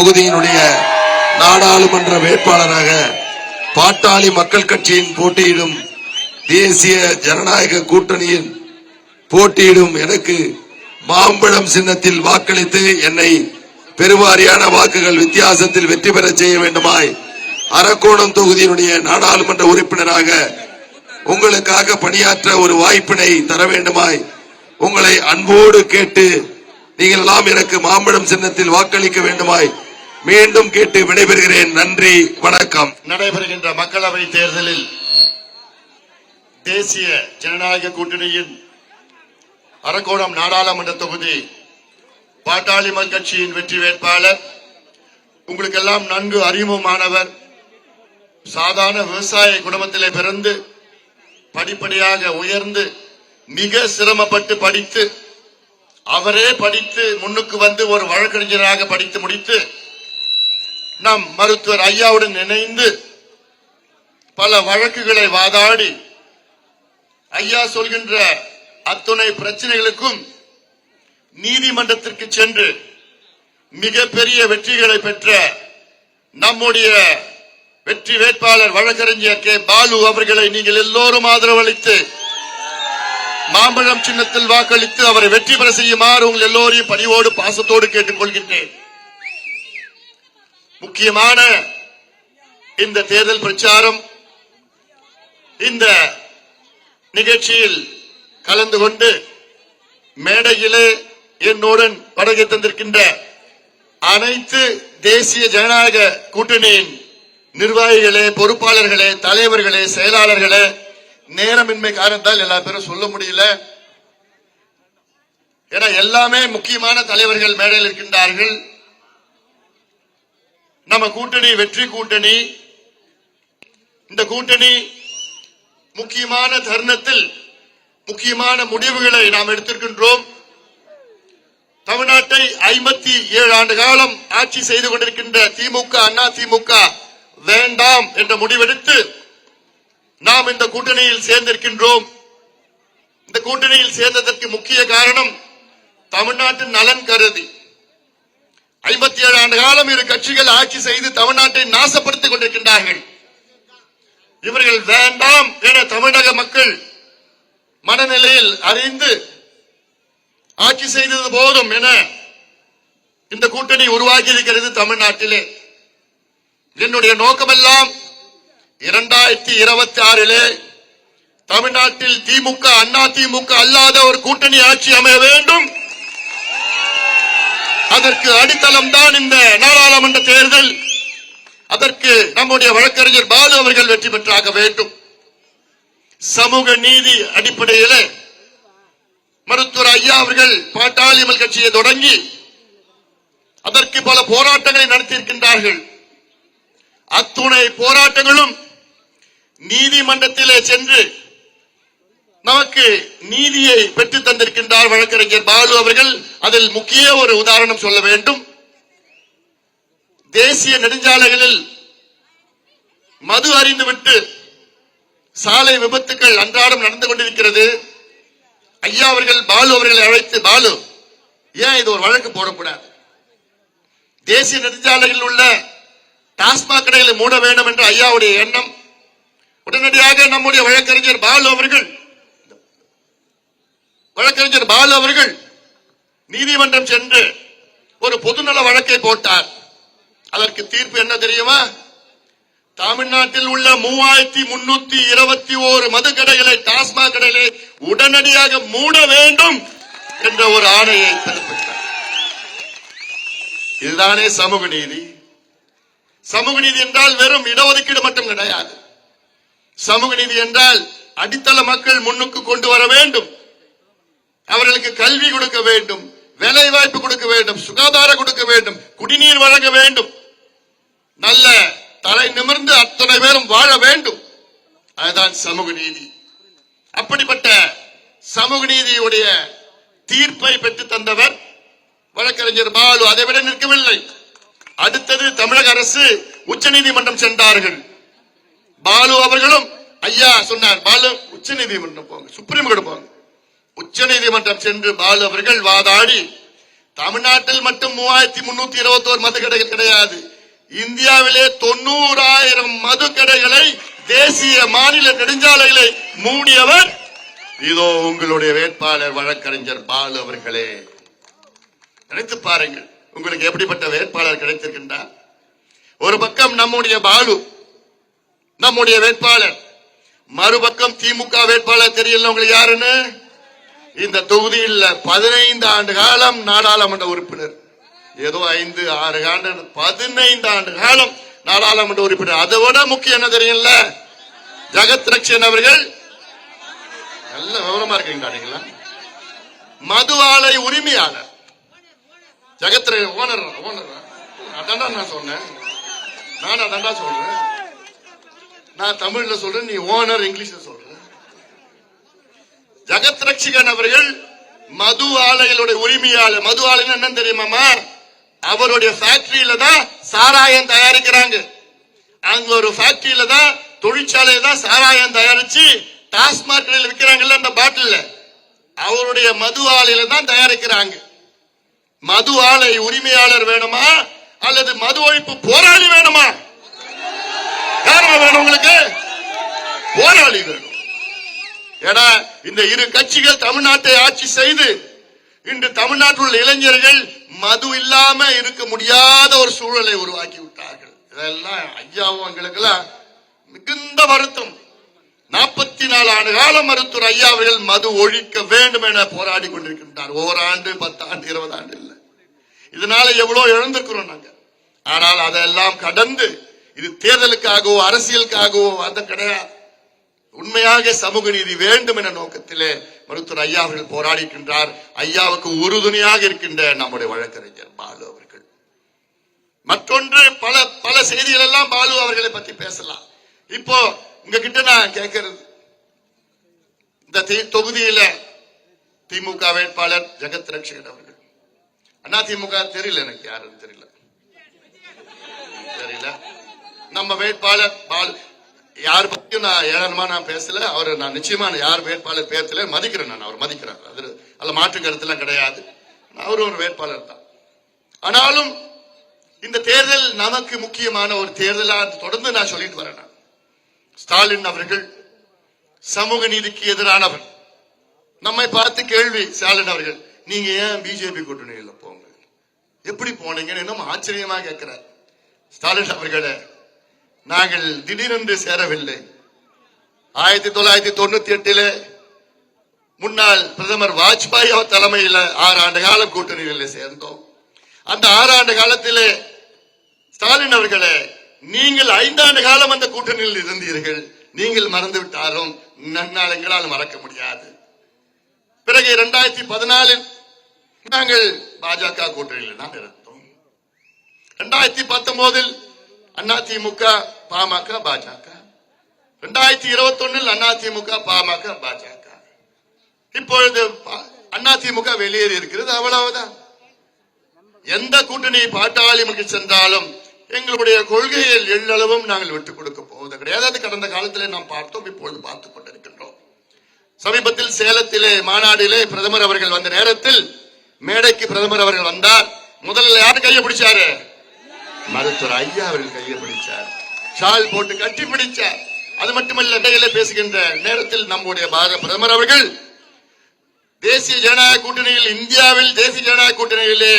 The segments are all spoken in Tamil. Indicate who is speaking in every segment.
Speaker 1: தொகுதியினுடைய நாடாளுமன்ற வேட்பாளராக பாட்டாளி மக்கள் கட்சியின் போட்டியிடும் தேசிய ஜனநாயக கூட்டணியின் போட்டியிடும் எனக்கு மாம்பழம் சின்னத்தில் வாக்களித்து என்னை பெருவாரியான வாக்குகள் வித்தியாசத்தில் வெற்றி பெறச் செய்ய வேண்டுமாய் அரக்கோணம் தொகுதியினுடைய நாடாளுமன்ற உறுப்பினராக உங்களுக்காக பணியாற்ற ஒரு வாய்ப்பினை தர வேண்டுமாய் உங்களை அன்போடு கேட்டு நீங்கள் எல்லாம் எனக்கு மாம்பழம் சின்னத்தில் வாக்களிக்க வேண்டுமாய் மீண்டும் கேட்டு விடைபெறுகிறேன். நன்றி வணக்கம்.
Speaker 2: நடைபெறுகின்ற மக்களவை தேர்தலில் தேசிய ஜனநாயக கூட்டணியின் அரக்கோணம் நாடாளுமன்ற தொகுதி பாட்டாளி மக்கள் கட்சியின் வெற்றி வேட்பாளர் உங்களுக்கெல்லாம் நன்கு அறிமுகமானவர் சாதாரண விவசாய குடும்பத்திலே பிறந்து படிப்படியாக உயர்ந்து மிக சிரமப்பட்டு படித்து அவரே படித்து முன்னுக்கு வந்து ஒரு வழக்கறிஞராக படித்து முடித்து நம் மருத்துவர் ஐயாவுடன் இணைந்து பல வழக்குகளை வாதாடி ஐயா சொல்கின்ற அத்துணை பிரச்சனைகளுக்கும் நீதிமன்றத்திற்கு சென்று மிகப்பெரிய வெற்றிகளை பெற்ற நம்முடைய வெற்றி வேட்பாளர் வழக்கறிஞர் கே. பாலு அவர்களை நீங்கள் எல்லோரும் ஆதரவளித்து மாம்பழம் சின்னத்தில் வாக்களித்து அவரை வெற்றி பெற செய்யுமாறு உங்கள் எல்லோரையும் பணிவோடு பாசத்தோடு கேட்டுக்கொள்கின்றேன். முக்கியமான இந்த தேர்தல் பிரச்சாரம் இந்த நிகழ்ச்சியில் கலந்து கொண்டு மேடையிலே என்னுடன் படகை தந்திருக்கின்ற அனைத்து தேசிய ஜனநாயக கூட்டணியின் நிர்வாகிகளே பொறுப்பாளர்களே தலைவர்களே செயலாளர்களே நேரமின்மை காரணத்தால் எல்லா பேரும் சொல்ல முடியல. ஏன்னா எல்லாமே முக்கியமான தலைவர்கள் மேடையில் இருக்கின்றார்கள். நம்ம கூட்டணி வெற்றி கூட்டணி. இந்த கூட்டணி முக்கியமான தருணத்தில் முக்கியமான முடிவுகளை நாம் எடுத்திருக்கின்றோம். தமிழ்நாட்டை ஐம்பத்தி ஏழு ஆண்டு காலம் ஆட்சி செய்து கொண்டிருக்கின்ற திமுக அண்ணா திமுக வேண்டாம் என்ற முடிவெடுத்து நாம் இந்த கூட்டணியில் சேர்ந்திருக்கின்றோம். இந்த கூட்டணியில் சேர்ந்ததற்கு முக்கிய காரணம் தமிழ்நாட்டின் நலன் கருதி. ஐம்பத்தி ஏழு ஆண்டு காலம் இரு கட்சிகள் ஆட்சி செய்து தமிழ்நாட்டை நாசப்படுத்திக் கொண்டிருக்கின்றார்கள். இவர்கள் வேண்டாம் என தமிழக மக்கள் மனநிலையில் அறிந்து ஆட்சி செய்தது போதும் என இந்த கூட்டணி உருவாகி இருக்கிறது தமிழ்நாட்டிலே. என்னுடைய நோக்கமெல்லாம் இரண்டாயிரத்தி இருபத்தி ஆறிலே தமிழ்நாட்டில் திமுக அண்ணா திமுக அல்லாத ஒரு கூட்டணி ஆட்சி அமைய வேண்டும். அதற்கு அடித்தளம் தான் இந்த நாடாளுமன்ற தேர்தல். அதற்கு நம்முடைய வழக்கறிஞர் பாலு அவர்கள் வெற்றி பெற்றாக வேண்டும். சமூக நீதி அடிப்படையில் மருத்துவர் ஐயா அவர்கள் பாட்டாளிமல் கட்சியை தொடங்கி அதற்கு பல போராட்டங்களை நடத்தியிருக்கின்றார்கள். அத்துணை போராட்டங்களும் நீதிமன்றத்திலே சென்று நமக்கு நீதியை பெற்று தந்திருக்கின்றார் வழக்கறிஞர் பாலு அவர்கள். அதில் முக்கிய ஒரு உதாரணம் சொல்ல வேண்டும். தேசிய நெடுஞ்சாலைகளில் மது அறிந்துவிட்டு சாலை விபத்துக்கள் அன்றாடம் நடந்து கொண்டிருக்கிறது. ஐயா அவர்கள் பாலு அவர்களை அழைத்து பாலு ஏன் இது ஒரு வழக்கு போடக்கூடாது? தேசிய நெடுஞ்சாலைகளில் உள்ள டாஸ்மாக் கடைகளை மூட வேண்டும் என்ற ஐயாவுடைய எண்ணம். உடனடியாக நம்முடைய வழக்கறிஞர் பாலு அவர்கள் வழக்கறிஞர் பாலு அவர்கள் நீதிமன்றம் சென்று ஒரு பொதுநல வழக்கை போட்டார். அதற்கு தீர்ப்பு என்ன தெரியுமா? தமிழ்நாட்டில் உள்ள மூவாயிரத்தி முன்னூத்தி இருபத்தி ஓரு மது கடைகளை டாஸ்மாக் கடைகளை உடனடியாக மூட வேண்டும் என்ற ஒரு ஆணையை பிறப்பித்தார். இதுதானே சமூக நீதி. சமூக நீதி என்றால் வெறும் இடஒதுக்கீடு மட்டும் கிடையாது. சமூக நீதி என்றால் அடித்தள மக்கள் முன்னுக்கு கொண்டு வர வேண்டும். அவர்களுக்கு கல்வி கொடுக்க வேண்டும் வேலை வாய்ப்பு கொடுக்க வேண்டும் சுகாதாரம் கொடுக்க வேண்டும் குடிநீர் வழங்க வேண்டும். நல்ல தலை நிமிர்ந்து அத்தனை பேரும் வாழ வேண்டும். அதுதான் சமூக நீதி. அப்படிப்பட்ட சமூக நீதியுடைய தீர்ப்பை பெற்று தந்தவர் வழக்கறிஞர் பாலு அதை விட நிற்கவில்லை. அடுத்தது தமிழக அரசு உச்சநீதிமன்றம் சென்றார்கள். பாலு அவர்களும் ஐயா சொன்னார் பாலு உச்சநீதிமன்றம் போங்க சுப்ரீம் கோர்ட் போங்க. உச்சநீதிமன்றம் சென்று பாலு அவர்கள் வாதாடி தமிழ்நாட்டில் மட்டும் மூவாயிரத்தி முன்னூத்தி இருபத்தோரு மது கடைகள் கிடையாது. இந்தியாவிலே தொண்ணூறாயிரம் மது கடைகளை தேசிய மாநில நெடுஞ்சாலைகளை மூடியவர் இதோ உங்களுடைய வேட்பாளர் வழக்கறிஞர் பாலு அவர்களே. நினைத்து பாருங்கள் உங்களுக்கு எப்படிப்பட்ட வேட்பாளர் கிடைத்திருக்கின்றார்? ஒரு பக்கம் நம்முடைய பாலு நம்முடைய வேட்பாளர் மறுபக்கம் திமுக வேட்பாளர் தெரியல உங்களுக்கு யாருன்னு? இந்த தொகுதியில் பதினைந்து ஆண்டு காலம் நாடாளுமன்ற உறுப்பினர். ஏதோ ஐந்து ஆறு ஆண்டு பதினைந்து ஆண்டு காலம் நாடாளுமன்ற உறுப்பினர். அதை விட முக்கியம் என்ன தெரியும்ல? ஜெகத் ரக்ஷன் அவர்கள். நல்ல விவரமா இருக்கீங்களா நீங்களா? மது ஆலை உரிமையாளர். ஜெகத் ஓனர் ஓனர். அதான்டா நான் சொன்னேன். நான் அதான்டா சொல்றேன். நான் தமிழ்ல சொல்றேன் நீ ஓனர் இங்கிலீஷ்ல சொல்ற. ஜெகத் ரட்சிகன் அவர்கள் மது ஆலைகளுடைய உரிமையாளர். மது ஆலைன்னு என்ன தெரியுமாமா அவருடைய ஃபேக்டரியில தான் சாராயம் தயாரிக்கிறாங்க. அங்க ஒரு ஃபேக்டரியில தான் தொழிற்சாலையில தான் சாராயம் தயாரிச்சு டாஸ்மாக் கடையில் விற்கிறாங்கல்ல அந்த பாட்டில் அவருடைய மது ஆலையில தான் தயாரிக்கிறாங்க. மது ஆலை உரிமையாளர் வேணுமா? அல்லது மது ஒழிப்பு போராளி வேணுமா? காரணம் வேணும் உங்களுக்கு? போராளி வேணும். ஏன்னா இந்த இரு கட்சிகள் தமிழ்நாட்டை ஆட்சி செய்து இன்று தமிழ்நாட்டில் உள்ள இளைஞர்கள் மது இல்லாம இருக்க முடியாத ஒரு சூழலை உருவாக்கி விட்டார்கள். இதெல்லாம் ஐயாவும் எங்களுக்கெல்லாம் மிகுந்த வருத்தம். நாற்பத்தி நாலு ஆண்டு காலம் மருத்துவர் ஐயா அவர்கள் மது ஒழிக்க வேண்டும் என போராடி கொண்டிருக்கின்றார். ஓராண்டு பத்தாண்டு இருபது ஆண்டு இல்லை. இதனால எவ்வளவு இழந்திருக்கிறோம் நாங்க. ஆனால் அதெல்லாம் கடந்து இது தேர்தலுக்காகவோ அரசியலுக்காகவோ அந்த கிடையாது. உண்மையாக சமூக நீதி வேண்டும் என்ற நோக்கத்திலே மருத்துவர் ஐயா அவர்கள் போராடிக்கின்றார். ஐயாவுக்கு உறுதுணையாக இருக்கின்ற நம்முடைய வழக்கறிஞர் பாலு அவர்கள். மற்றொன்று பல பல செய்திகள் எல்லாம் பாலு அவர்களை பத்தி பேசலாம். இப்போ உங்ககிட்ட நான் கேட்கறது. இந்த தி- தொகுதியில திமுக வேட்பாளர் ஜெகத் ரட்சகன் அவர்கள். அண்ணா திமுக தெரியல எனக்கு யாருன்னு தெரியல. தெரியல. நம்ம வேட்பாளர் பாலு யார் பத்தியும் நான் ஏளனமா நான் பேசல. அவர் நான் நிச்சயமா யார் வேட்பாளர் பேர்த்துல மதிக்கிறேன் நான். அவர் மதிக்கிறேன் அது அதுல மாற்று கருத்துலாம் கிடையாது. அவரும் ஒரு வேட்பாளர் தான். ஆனாலும் இந்த தேர்தல் நமக்கு முக்கியமான ஒரு தேர்தலா தொடர்ந்து நான் சொல்லிட்டு வரேன் நான். ஸ்டாலின் அவர்கள் சமூக நீதிக்கு எதிரானவர். நம்மை பார்த்து கேள்வி ஸ்டாலின் அவர்கள் நீங்க ஏன் பிஜேபி கூட்டணியில போங்க? எப்படி போனீங்கன்னு இன்னும் ஆச்சரியமா கேட்கிறார். ஸ்டாலின் அவர்களை நாங்கள் திடீரென்று சேரவில்லை. ஆயிரத்தி தொள்ளாயிரத்தி தொண்ணூத்தி எட்டில முன்னாள் பிரதமர் வாஜ்பாய் அவர் தலைமையில ஆறு ஆண்டு காலம் கூட்டணியில் சேர்ந்தோம். அந்த ஆறு ஆண்டு காலத்திலே ஸ்டாலின் அவர்களே நீங்கள் ஐந்தாண்டு காலம் அந்த கூட்டணியில் இருந்தீர்கள். நீங்கள் மறந்து விட்டாலும் நன்னால் எங்களால் மறக்க முடியாது. பிறகு இரண்டாயிரத்தி பதினாலில் நாங்கள் பாஜக கூட்டணியில் தான் இருந்தோம். இரண்டாயிரத்தி பத்தொன்பதில் அதிமுக பாமக பாஜக. இரண்டாயிரத்தி இருபத்தி ஒன்னில் அதிமுக பாமக பாஜக. இப்பொழுது பா- அதிமுக வெளியேறி இருக்கிறது அவ்வளவுதான். எந்த கூட்டணி பாட்டாளிமுக்கு சென்றாலும் எங்களுடைய கொள்கையில் எள்ளளவும் நாங்கள் விட்டுக் கொடுக்க போவது கிடையாது. அது கடந்த காலத்திலே நாம் பார்த்தோம் இப்பொழுது பார்த்துக் கொண்டிருக்கின்றோம். சமீபத்தில் சேலத்திலே மாநாட்டிலே பிரதமர் அவர்கள் வந்த நேரத்தில் மேடைக்கு பிரதமர் அவர்கள் வந்தார். முதல்ல யார் கையை பிடிச்சாரு? மருத்துவர் ஐயா அவர்கள் கையை பிடிச்சார். ஷால் போட்டு கட்டி பிடிச்சார் அது மட்டுமல்ல இடையில பேசுகின்ற நேரத்தில் நம்முடைய பாரத பிரதமர் அவர்கள் தேசிய ஜனநாயக கூட்டணியில் இந்தியாவில் தேசிய ஜனநாயக கூட்டணியிலே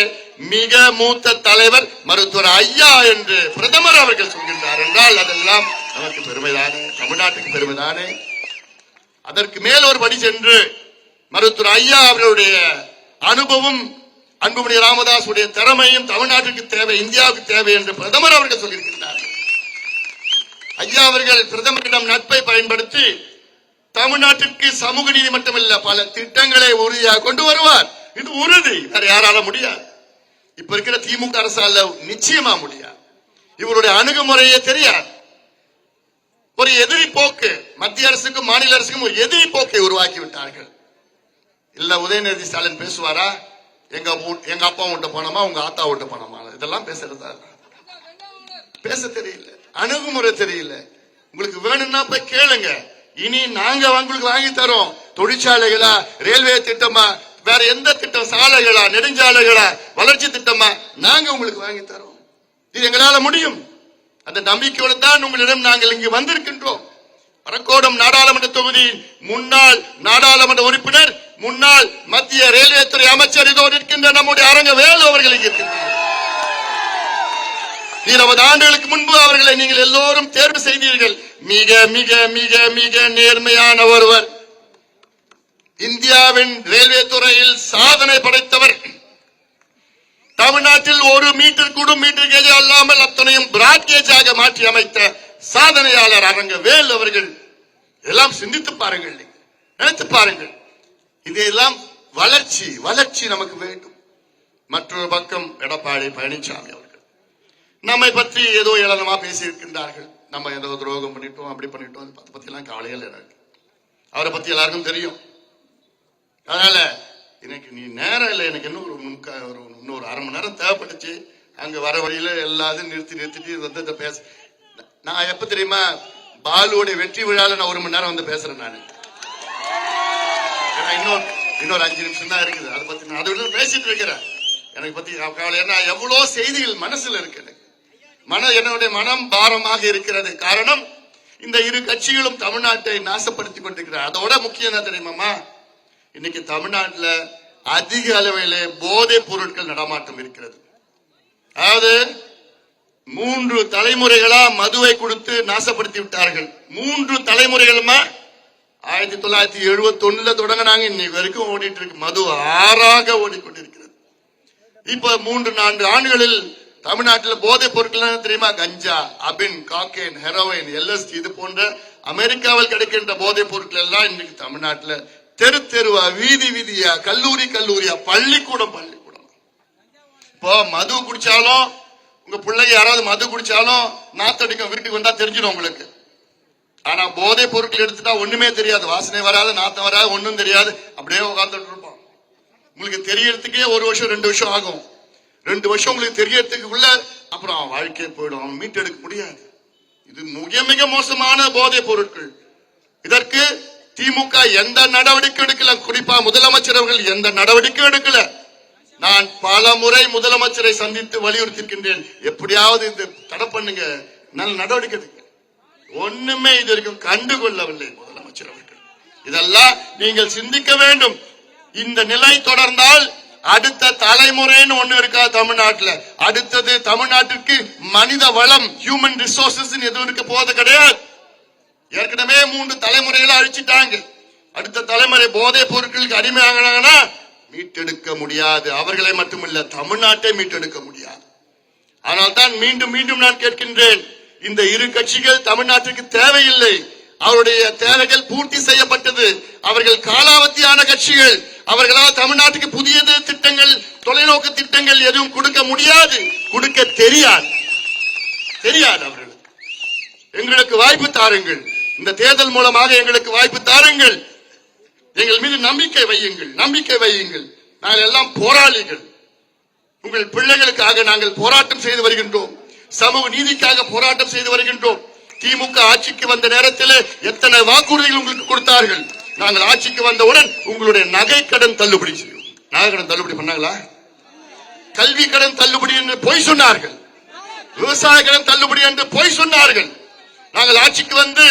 Speaker 2: மிக மூத்த தலைவர் மருத்துவர் ஐயா என்று பிரதமர் அவர்கள் சொல்கின்றார் என்றால் அதெல்லாம் நமக்கு பெருமைதானே தமிழ்நாட்டுக்கு பெருமைதானே? அதற்கு மேல் ஒரு படி சென்று மருத்துவர் ஐயா அவர்களுடைய அனுபவம் அன்புமணி ராமதாஸ் உடைய திறமையும் தமிழ்நாட்டுக்கு தேவை இந்தியாவுக்கு தேவை என்று பிரதமர் அவர்கள் சொல்லியிருக்கின்றார் ஐயா அவர்கள் பிரதமரிடம் நட்பை பயன்படுத்தி தமிழ்நாட்டிற்கு சமூக நீதி மட்டுமல்ல பல திட்டங்களை உறுதியாக கொண்டு வருவார். இது உறுதி. வேற யாரால முடியாது. இப்ப இருக்கிற திமுக அரசால நிச்சயமா முடியாது. இவருடைய அணுகுமுறையே தெரியாது. ஒரு எதிரி போக்கு மத்திய அரசுக்கும் மாநில அரசுக்கும் ஒரு எதிரி போக்கை உருவாக்கி விட்டார்கள். இல்ல உதயநிதி ஸ்டாலின் பேசுவாரா? எங்க எங்க அப்பா விட்டு போனோமா? உங்க ஆத்தா விட்டு போனோமா? இதெல்லாம் பேசுறதா? பேச தெரியல. அணுகுமுறை தெரியல. உங்களுக்கு வேணும்னா போய் கேளுங்க. இனி நாங்க உங்களுக்கு வாங்கி தரோம். தொழிற்சாலைகளா ரயில்வே திட்டமா வேற எந்த திட்டம் சாலைகளா நெடுஞ்சாலைகளா வளர்ச்சி திட்டமா நாங்க உங்களுக்கு வாங்கி தரோம். இது எங்களால முடியும். அந்த நம்பிக்கையோடு தான் உங்களிடம் நாங்கள் இங்கு வந்திருக்கின்றோம். அரக்கோடம் நாடாளுமன்ற தொகுதியின் முன்னாள் நாடாளுமன்ற உறுப்பினர் முன்னாள் மத்திய ரயில்வே துறை அமைச்சர் இதோடு இருக்கின்ற நம்முடைய அரங்க வேலு அவர்கள் இங்கு இருக்கின்றனர் இருபது ஆண்டுகளுக்கு முன்பு அவர்களை நீங்கள் எல்லோரும் தேர்வு செய்தீர்கள். மிக மிக மிக மிக நேர்மையான ஒருவர். இந்தியாவின் ரயில்வே துறையில் சாதனை படைத்தவர். தமிழ்நாட்டில் ஒரு மீட்டர் கூட மீட்டர் கேஜ் அல்லாமல் அத்தனையும் பிராட் கேஜாக மாற்றி அமைத்த சாதனையாளர் அரங்க வேல் அவர்கள். எல்லாம் சிந்தித்து பாருங்கள் நினைத்து பாருங்கள். இதெல்லாம் வளர்ச்சி வளர்ச்சி நமக்கு வேண்டும். மற்றொரு பக்கம் எடப்பாடி பழனிசாமி நம்மை பற்றி ஏதோ ஏளனமா பேசி இருக்கின்றார்கள் நம்ம ஏதோ துரோகம் பண்ணிட்டோம் அப்படி பண்ணிட்டோம் அதை பத்தி எல்லாம் கவலைகள் எனக்கு அவரை பத்தி எல்லாருக்கும் தெரியும். அதனால எனக்கு நீ நேரம் இல்லை எனக்கு இன்னும் ஒரு முன்கா ஒரு இன்னொரு அரை மணி நேரம் தேவைப்பட்டுச்சு அங்க வர வழியில எல்லாத்தையும் நிறுத்தி நிறுத்திட்டு வந்து இதை பேச நான் எப்ப தெரியுமா பாலுவோட வெற்றி விழால நான் ஒரு மணி நேரம் வந்து பேசுறேன் நான். ஏன்னா இன்னொரு இன்னொரு அஞ்சு நிமிஷம் தான் இருக்குது. அதை பத்தி நான் அதை விட பேசிட்டு இருக்கிறேன். எனக்கு பத்தி கவலை ஏன்னா எவ்வளவு செய்திகள் மனசுல இருக்கு எனக்கு. மன என்னுடைய மனம் பாரமாக இருக்கிறது. காரணம் இந்த இரு கட்சிகளும் தமிழ்நாட்டை நாசப்படுத்தி கொண்டிருக்கிறார். அதோட முக்கியம் என்ன தெரியுமாமா இன்னைக்கு தமிழ்நாட்டுல அதிக அளவிலே போதைப் பொருட்கள் நடமாட்டம் இருக்கிறது. அதாவது மூன்று தலைமுறைகளா மதுவை கொடுத்து நாசப்படுத்தி விட்டார்கள். மூன்று தலைமுறைகளுமா? ஆயிரத்தி தொள்ளாயிரத்தி எழுபத்தி ஒண்ணுல தொடங்கினாங்க. இன்னைக்கு வரைக்கும் ஓடிட்டு இருக்கு. மது ஆறாக ஓடிக்கொண்டிருக்கிறது. இப்ப மூன்று நான்கு ஆண்டுகளில் தமிழ்நாட்டில் போதைப் பொருட்கள் தெரியுமா? கஞ்சா அபின் காக்கேன் ஹெரோயின் எல்எஸ்டி இது போன்ற அமெரிக்காவில் கிடைக்கின்ற போதைப் பொருட்கள் எல்லாம் இன்னைக்கு தமிழ்நாட்டில் தெரு தெருவா வீதி வீதியா கல்லூரி கல்லூரியா பள்ளிக்கூடம் பள்ளிக்கூடம். இப்போ மது குடிச்சாலும் உங்க பிள்ளைங்க யாராவது மது குடிச்சாலும் நாத்தடிக்கும் வீட்டுக்கு வந்தா தெரிஞ்சிடும் உங்களுக்கு. ஆனா போதைப் பொருட்கள் எடுத்துட்டா ஒண்ணுமே தெரியாது. வாசனை வராது நாத்தம் வராது ஒண்ணும் தெரியாது. அப்படியே உட்காந்துட்டு இருப்போம். உங்களுக்கு தெரியறதுக்கே ஒரு வருஷம் ரெண்டு வருஷம் ஆகும். ரெண்டு வருஷம் உங்களுக்கு தெரியறதுக்கு உள்ள அப்புறம் அவன் வாழ்க்கையே போயிடும். அவன் மீட்டெடுக்க முடியாது. இது மிக மிக மோசமான போதைப் பொருட்கள். இதற்கு திமுக எந்த நடவடிக்கை எடுக்கல. குறிப்பா முதலமைச்சர் அவர்கள் எந்த நடவடிக்கை எடுக்கல. நான் பல முறை முதலமைச்சரை சந்தித்து வலியுறுத்திருக்கின்றேன் எப்படியாவது இந்த தடை பண்ணுங்க. நல்ல நடவடிக்கை எடுக்க ஒண்ணுமே இது வரைக்கும் கண்டுகொள்ளவில்லை முதலமைச்சர் அவர்கள். இதெல்லாம் நீங்கள் சிந்திக்க வேண்டும். இந்த நிலை தொடர்ந்தால் அடுத்த தலைமுறைன்னு ஒண்ணு இருக்கா தமிழ்நாட்டுல? அடுத்தது தமிழ்நாட்டிற்கு மனித வளம் ஹியூமன் ரிசோர்சஸ் எதுவும் இருக்க போவது கிடையாது. ஏற்கனவே மூன்று தலைமுறைகளை அழிச்சிட்டாங்க. அடுத்த தலைமுறை போதைப் பொருட்களுக்கு அடிமையாகிறாங்கன்னா மீட்டெடுக்க முடியாது. அவர்களை மட்டுமல்ல தமிழ்நாட்டை மீட்டெடுக்க முடியாது. ஆனால் தான் மீண்டும் மீண்டும் நான் கேட்கின்றேன் இந்த இரு கட்சிகள் தமிழ்நாட்டிற்கு தேவையில்லை. அவருடைய தேவைகள் பூர்த்தி செய்யப்பட்டது. அவர்கள் காலாவதியான கட்சிகள். அவர்களால் தமிழ்நாட்டுக்கு புதிய திட்டங்கள் தொலைநோக்கு திட்டங்கள் எதுவும் கொடுக்க முடியாது. கொடுக்க தெரியாது. தெரியாது அவர்களுக்கு. எங்களுக்கு வாய்ப்பு தாருங்கள். இந்த தேர்தல் மூலமாக எங்களுக்கு வாய்ப்பு தாருங்கள். எங்கள் மீது நம்பிக்கை வையுங்கள். நம்பிக்கை வையுங்கள். நாங்கள் எல்லாம் போராளிகள். உங்கள் பிள்ளைகளுக்காக நாங்கள் போராட்டம் செய்து வருகின்றோம். சமூக நீதிக்காக போராட்டம் செய்து வருகின்றோம். திமுக ஆட்சிக்கு வந்த நேரத்தில் எத்தனை வாக்குறுதிகள் உங்களுக்கு கொடுத்தார்கள்? நாங்கள் ஆட்சிக்கு வந்தவுடன் உங்களுடைய நகை கடன் தள்ளுபடி செய்யும் நகை கடன் தள்ளுபடி பண்ணாங்களா? கல்வி கடன் தள்ளுபடி என்று பொய் சொன்னார்கள். விவசாய கடன் தள்ளுபடி என்று பொய் சொன்னார்கள். நாங்கள் ஆட்சிக்கு வந்து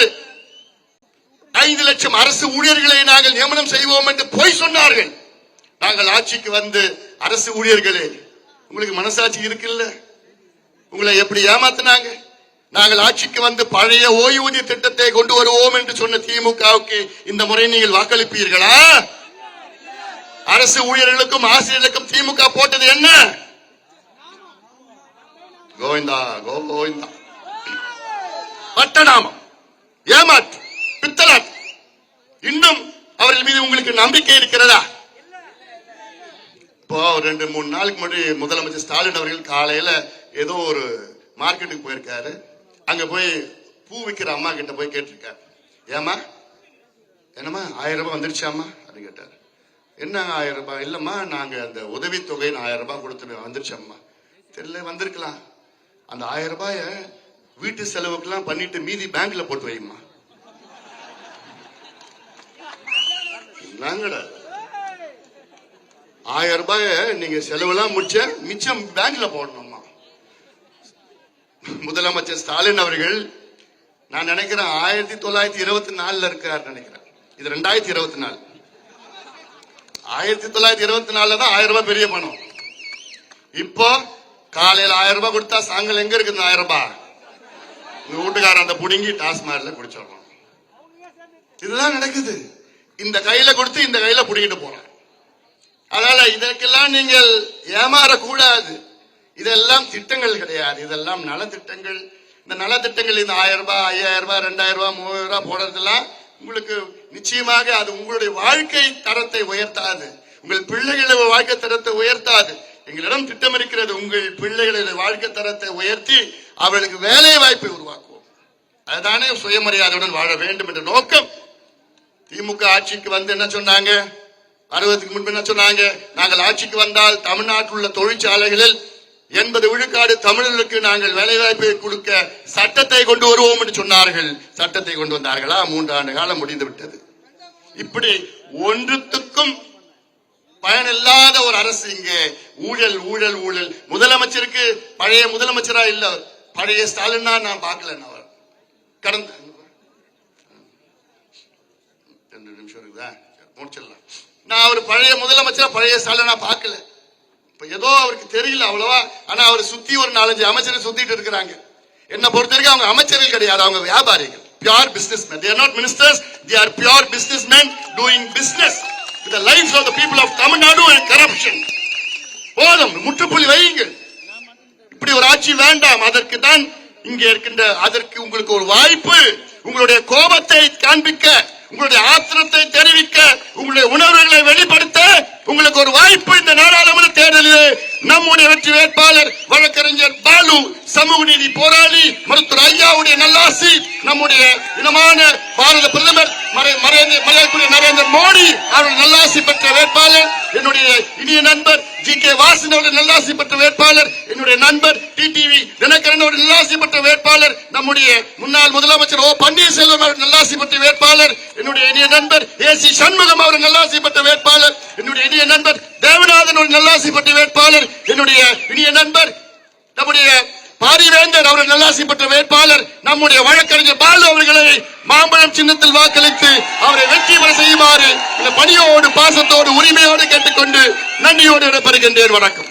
Speaker 2: ஐந்து லட்சம் அரசு ஊழியர்களை நாங்கள் நியமனம் செய்வோம் என்று பொய் சொன்னார்கள். நாங்கள் ஆட்சிக்கு வந்து அரசு ஊழியர்களே உங்களுக்கு மனசாட்சி இருக்குல்ல? உங்களை எப்படி ஏமாத்தினாங்க? நாங்கள் ஆட்சிக்கு வந்து பழைய ஓய்வூதிய திட்டத்தை கொண்டு வருவோம் என்று சொன்ன திமுகவுக்கு இந்த முறை நீங்கள் வாக்களிப்பீர்களா? அரசு ஊழியர்களுக்கும் ஆசிரியர்களுக்கும் திமுக போட்டது என்ன? கோவிந்தா கோவிந்தா. பட்டநாமம். ஏமாற்று பித்தலாட்டு. இன்னும் அவர்கள் மீது உங்களுக்கு நம்பிக்கை இருக்கிறதா? இப்போ ரெண்டு மூணு நாளுக்கு முன்னாடி முதலமைச்சர் ஸ்டாலின் அவர்கள் காலையில ஏதோ ஒரு மார்க்கெட்டுக்கு போயிருக்காரு. அங்க போய் பூ விற்கிற அம்மா கிட்ட போய் கேட்டிருக்காரு. ஏமா என்னம்மா? ஆயிரம் ரூபாய் வந்துருச்சாம்மா? அப்படின்னு கேட்டார். என்ன ஆயிரம் ரூபாய்? இல்லம்மா நாங்க அந்த உதவித்தொகைன்னு ஆயிரம் ரூபாய் கொடுத்துட்டு வந்துருச்சம்மா. தெரியல வந்திருக்கலாம். அந்த ஆயிரம் ரூபாய வீட்டு செலவுக்கெல்லாம் பண்ணிட்டு மீதி பேங்க்ல போட்டு வைம்மா. நாங்கடா ஆயிரம் ரூபாய நீங்க செலவெல்லாம் முடிச்ச மிச்சம் பேங்க்ல போடணும் முதலமைச்சர் ஸ்டாலின் அவர்கள் நான் நினைக்கிறேன் ஆயிரத்தி தொள்ளாயிரத்தி இருபத்தி நாலுல இருக்கார் நினைக்கிறேன். இது ரெண்டாயிரத்தி இருபத்தி நாலு. ஆயிரத்தி தொள்ளாயிரத்தி இருபத்தி நாலுல தான் ஆயிரம் ரூபாய் பெரிய பணம். இப்போ காலையில ஆயிரம் ரூபாய் கொடுத்தா சாங்கல் எங்க இருக்குது இந்த ஆயிரம் ரூபாய்? உங்க வீட்டுக்காரன் அந்த புடுங்கி டாஸ்மார்ல குடிச்சிடறோம் இதுதான் நடக்குது. இந்த கையில கொடுத்து இந்த கையில புடிங்கிட்டு போறேன். அதனால இதற்கெல்லாம் நீங்கள் ஏமாறக்கூடாது. இதெல்லாம் திட்டங்கள் கிடையாது. இதெல்லாம் நலத்திட்டங்கள். இந்த நலத்திட்டங்கள் இந்த ஆயிரம் ரூபாய் ஐயாயிரம் ரூபாய் ரெண்டாயிரம் ரூபாய் மூவாயிரம் ரூபாய் போடுறதெல்லாம் உங்களுக்கு நிச்சயமாக அது உங்களுடைய வாழ்க்கை தரத்தை உயர்த்தாது. உங்கள் பிள்ளைகளோட வாழ்க்கை தரத்தை உயர்த்தாது. எங்களிடம் திட்டம் இருக்கிறது உங்கள் பிள்ளைகளோட வாழ்க்கை தரத்தை உயர்த்தி அவர்களுக்கு வேலை வாய்ப்பை உருவாக்குவோம். அதுதானே சுயமரியாதையுடன் வாழ வேண்டும் என்ற நோக்கம். திமுக ஆட்சிக்கு வந்து என்ன சொன்னாங்க? அறுபதுக்கு முன்பு என்ன சொன்னாங்க? நாங்கள் ஆட்சிக்கு வந்தால் தமிழ்நாட்டில் உள்ள தொழிற்சாலைகளில் எண்பது விழுக்காடு தமிழர்களுக்கு நாங்கள் வேலைவாய்ப்பை கொடுக்க சட்டத்தை கொண்டு வருவோம் என்று சொன்னார்கள். சட்டத்தை கொண்டு வந்தார்களா? மூன்று ஆண்டு காலம் முடிந்து விட்டது இப்படி ஒன்றுத்துக்கும் பயனில்லாத ஒரு அரசு இங்கே. ஊழல் ஊழல் ஊழல். முதலமைச்சருக்கு பழைய முதலமைச்சரா இல்ல பழைய ஸ்டாலினா நான் பார்க்கல அவர். கடந்த ரெண்டு நிமிஷம் இருக்குதா? முடிச்சிடலாம் நான் அவர் பழைய முதலமைச்சரா பழைய ஸ்டாலினா பார்க்கல. இப்ப ஏதோ அவருக்கு தெரியல அவ்வளவா. ஆனா அவர் சுத்தி ஒரு நாலஞ்சு அமைச்சரை சுத்திட்டு இருக்கிறாங்க. என்ன பொறுத்த வரைக்கும் அவங்க அமைச்சர்கள் கிடையாது அவங்க வியாபாரிகள். Pure business man they're not ministers they are pure business man doing business with life of the people of Tamil Nadu and corruption போதும். முற்றுப்புள்ளி வையுங்கள். இப்படி ஒரு ஆட்சி வேண்டாம். அதற்கு தான் இங்கே இருக்கின்ற அதற்கு உங்களுக்கு ஒரு வாய்ப்பு. உங்களுடைய கோபத்தை காண்பிக்க உங்களுடைய ஆத்திரத்தை தெரிவிக்க உங்களுடைய உணர்வுகளை வெளிப்படுத்த உங்களுக்கு ஒரு வாய்ப்பு. நம்முடைய வேட்பாளர் வழக்கறிஞர் பாலு சமூக நீதி போராளி மருத்துவர் ஐயாவுடைய நல்லாசி நம்முடைய இனமான பாரத பிரதமர் மரியாதைக்குரிய நரேந்திர மோடி அவர்கள் நல்லாசி பெற்ற வேட்பாளர். என்னுடைய இனிய நண்பர் ஜி கே வாசன் அவர்கள் நல்லாசி பெற்ற வேட்பாளர். என்னுடைய நண்பர் டிடிவி தினகரன் அவர்கள் நல்லாசி பெற்ற வேட்பாளர். நம்முடைய முன்னாள் முதலமைச்சர் ஓ பன்னீர்செல்வம் அவர்கள் நல்லாசி பெற்ற வேட்பாளர். என்னுடைய இனிய நண்பர் ஏ சி சண்முகம் அவர்கள் நல்லாசி பெற்ற வேட்பாளர். என்னுடைய இனிய நண்பர் தேவநாதன் அவர்கள் நல்லாசி பெற்ற வேட்பாளர். என்னுடைய இனிய நண்பர் நம்முடைய பாரிவேந்தர் அவர் நல்லாசி பெற்ற வேட்பாளர் நம்முடைய வழக்கறிஞர் பாலு அவர்களை மாம்பழம் சின்னத்தில் வாக்களித்து அவரை வெற்றி பெற செய்யுமாறு இந்த பணியோடு பாசத்தோடு உரிமையோடு கேட்டுக்கொண்டு நன்றியோடு விடைபெறுகின்றேன். வணக்கம்.